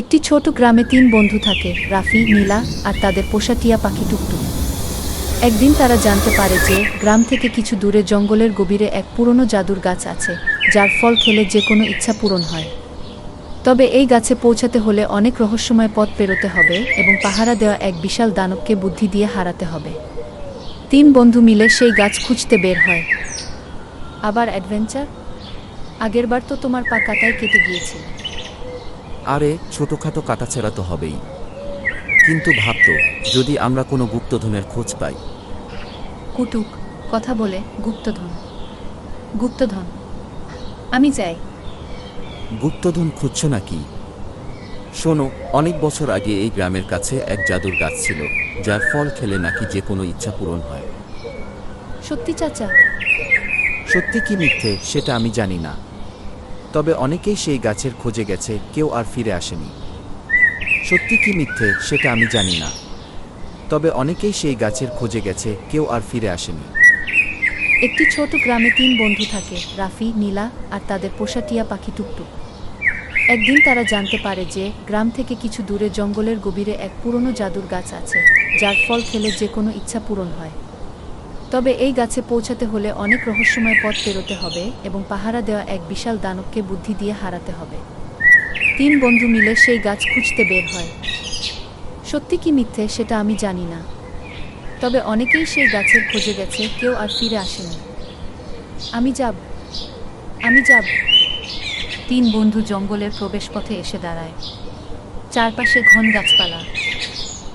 একটি ছোট গ্রামে তিন বন্ধু থাকে, রাফি, নীলা আর তাদের পোষা টিয়া পাখি টুকটুক। একদিন তারা জানতে পারে যে গ্রাম থেকে কিছু দূরে জঙ্গলের গভীরে এক পুরনো জাদুর গাছ আছে, যার ফল খেলে যে কোনো ইচ্ছা পূরণ হয়। তবে এই গাছে পৌঁছাতে হলে অনেক রহস্যময় পথ পেরোতে হবে এবং পাহারা দেওয়া এক বিশাল দানবকে বুদ্ধি দিয়ে হারাতে হবে। তিন বন্ধু মিলে সেই গাছ খুঁজতে বের হয়। আবার অ্যাডভেঞ্চার? আগেরবার তো তোমার পা কাটায় কেটে গিয়েছিল আরে ছোটখাটো কাটাছেড়া তো হবেই। কিন্তু ভাবত যদি আমরা কোনো গুপ্তধনের খোঁজ পাই। কুটুক কথা বলে গুপ্তধন। গুপ্তধন আমি চাই। গুপ্তধন খুঁজছ নাকি? শোনো অনেক বছর আগে এই গ্রামের কাছে এক জাদুর গাছ ছিল যার ফল খেলে নাকি যে কোনো ইচ্ছা পূরণ হয়। সত্যি চাচা? সত্যি কি মিথ্যে সেটা আমি জানি না। তবে অনেকেই সেই গাছের খোঁজে গেছে, কেউ আর ফিরে আসেনি। সত্যি কি মিথ্যে, সেটা আমি জানি না। তবে অনেকেই সেই গাছের খোঁজে গেছে, কেউ আর ফিরে আসেনি। একটি ছোট গ্রামে তিন বন্ধু থাকে, রাফি, নীলা আর তাদের পোষা টিয়া পাখি টুকটুক। একদিন তারা জানতে পারে যে, গ্রাম থেকে কিছু দূরে জঙ্গলের গভীরে এক পুরনো জাদুর গাছ আছে, যার ফল খেলে যে কোনো ইচ্ছা পূরণ হয়। তবে এই গাছে পৌঁছাতে হলে অনেক রহস্যময় পথ পেরোতে হবে এবং পাহারা দেওয়া এক বিশাল দানবকে বুদ্ধি দিয়ে হারাতে হবে। তিন বন্ধু মিলে সেই গাছ খুঁজতে বের হয়। সত্যি কি মিথ্যে সেটা আমি জানি না। তবে অনেকেই সেই গাছের খোঁজে গেছে, কেউ আর ফিরে আসেনি আমি যাব। আমি যাব। তিন বন্ধু জঙ্গলের প্রবেশপথে এসে দাঁড়ায়। চারপাশে ঘন গাছপালা।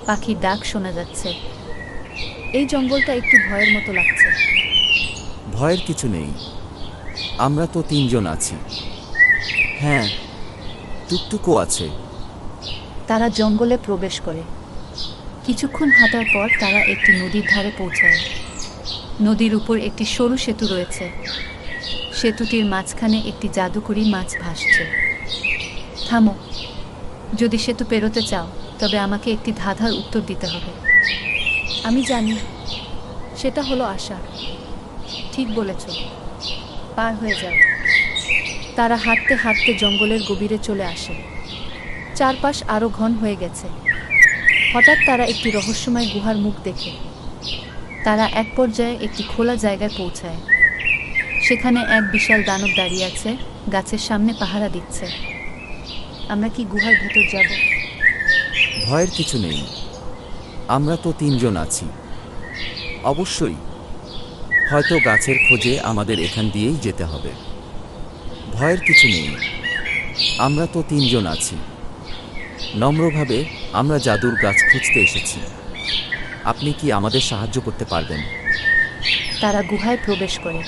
পাখির ডাক শোনা যাচ্ছে। এই জঙ্গলটা একটু ভয়ের মতো লাগছে। ভয়ের কিছু নেই। আমরা তো তিনজন আছি। হ্যাঁ টুকটুকও আছে। তারা জঙ্গলে প্রবেশ করে। কিছুক্ষণ হাঁটার পর তারা একটি নদীর ধারে পৌঁছায়। নদীর উপর একটি সরু সেতু রয়েছে। সেতুটির মাঝখানে একটি জাদুকরি মাছ ভাসছে। থামো যদি সেতু পেরোতে চাও তবে আমাকে একটি ধাঁধার উত্তর দিতে হবে। আমি জানি। সেটা হলো আশা। ঠিক বলেছ। পার হয়ে যাও। তারা হাঁটতে হাঁটতে জঙ্গলের গভীরে চলে আসে। চারপাশ আরও ঘন হয়ে গেছে। হঠাৎ তারা একটি রহস্যময় গুহার মুখ দেখে। তারা এক পর্যায়ে একটি খোলা জায়গায় পৌঁছায়। সেখানে এক বিশাল দানব দাঁড়িয়ে আছে, গাছের সামনে পাহারা দিচ্ছে। আমরা কি গুহার ভেতর যাব? ভয়ের কিছু নেই। আমরা তো তিনজন আছি। অবশ্যই, হয়তো গাছের খোঁজে আমাদের এখান দিয়েই যেতে হবে। ভয়ের কিছু নেই। আমরা তো তিনজন আছি। নম্রভাবে আমরা জাদুর গাছ খুঁজতে এসেছি। আপনি কি আমাদের সাহায্য করতে পারবেন? তারা গুহায় প্রবেশ করে।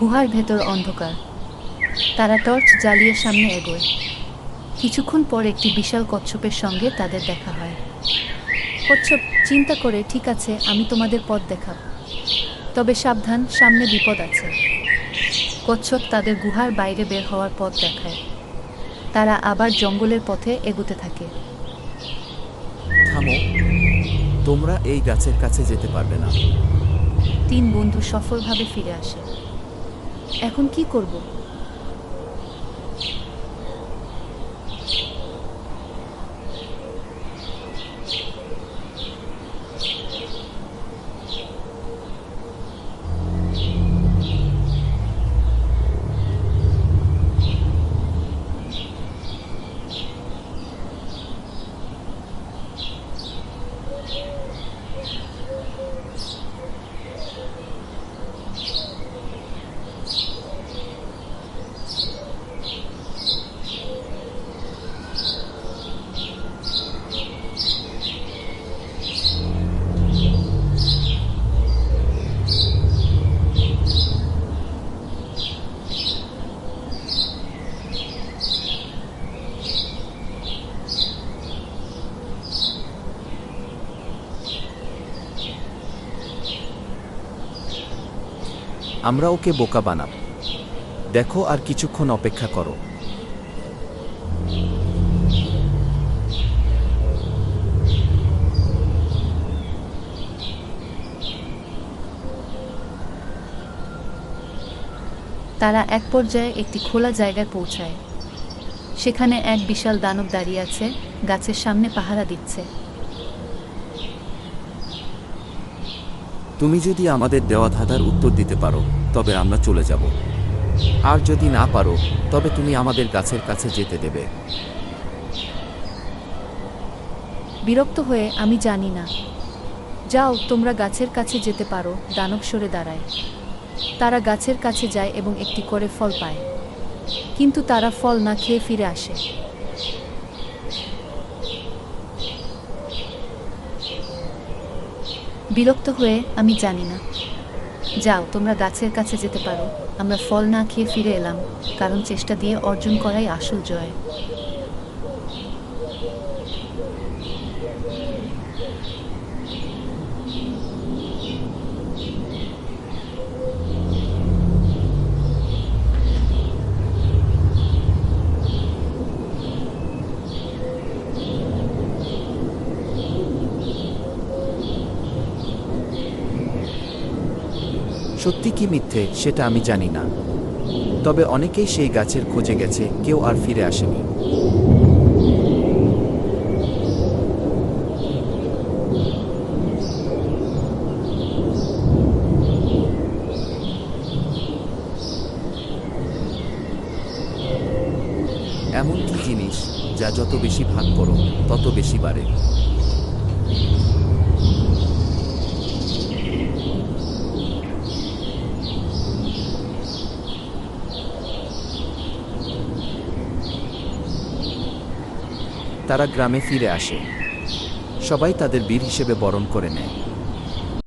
গুহার ভেতর অন্ধকার। তারা টর্চ জ্বালিয়ে সামনে এগোয়। কিছুক্ষণ পর একটি বিশাল কচ্ছপের সঙ্গে তাদের দেখা হয়। কচ্ছপ চিন্তা করে ঠিক আছে আমি তোমাদের পথ দেখাব। তবে সাবধান সামনে বিপদ আছে। কচ্ছপ তাদের গুহার বাইরে বের হওয়ার পথ দেখায়। তারা আবার জঙ্গলের পথে এগুতে থাকে। থামো। তোমরা এই গাছের কাছে যেতে পারবে না। তিন বন্ধু সফলভাবে ফিরে আসে। এখন কি করব? আমরা ওকে বোকা বানাব। দেখো আর কিছুক্ষণ অপেক্ষা করো। তারা এক পর্যায়ে একটি খোলা জায়গায় পৌঁছায়। সেখানে এক বিশাল দানব দাঁড়িয়ে আছে, গাছের সামনে পাহারা দিচ্ছে। তুমি যদি আমাদের দেওয়া ধাঁধার উত্তর দিতে পারো, তবে আমরা চলে যাব। আর যদি না পারো, তবে তুমি আমাদের গাছের কাছে যেতে দেবে। বিরক্ত হয়ে আমি জানি না। যাও, তোমরা গাছের কাছে যেতে পারো দানব সরে দাঁড়ায়। তারা গাছের কাছে যায় এবং একটি করে ফল পায়। কিন্তু তারা ফল না খেয়ে ফিরে আসে। বিরক্ত হয়ে আমি জানি না। যাও, তোমরা গাছের কাছে যেতে পারো। আমরা ফল না খেয়ে ফিরে এলাম, কারণ চেষ্টা দিয়ে অর্জন করাই আসল জয়। সত্যি কি মিথ্যে সেটা আমি জানি না। তবে অনেকেই সেই গাছের খোঁজে গেছে, কেউ আর ফিরে আসেনি। এমন কি জিনিস, যা যত বেশি ভাগ করো, তত বেশি বাড়ে। তারা গ্রামে ফিরে আসে। সবাই তাদের বীর হিসেবে বরণ করে নেয়।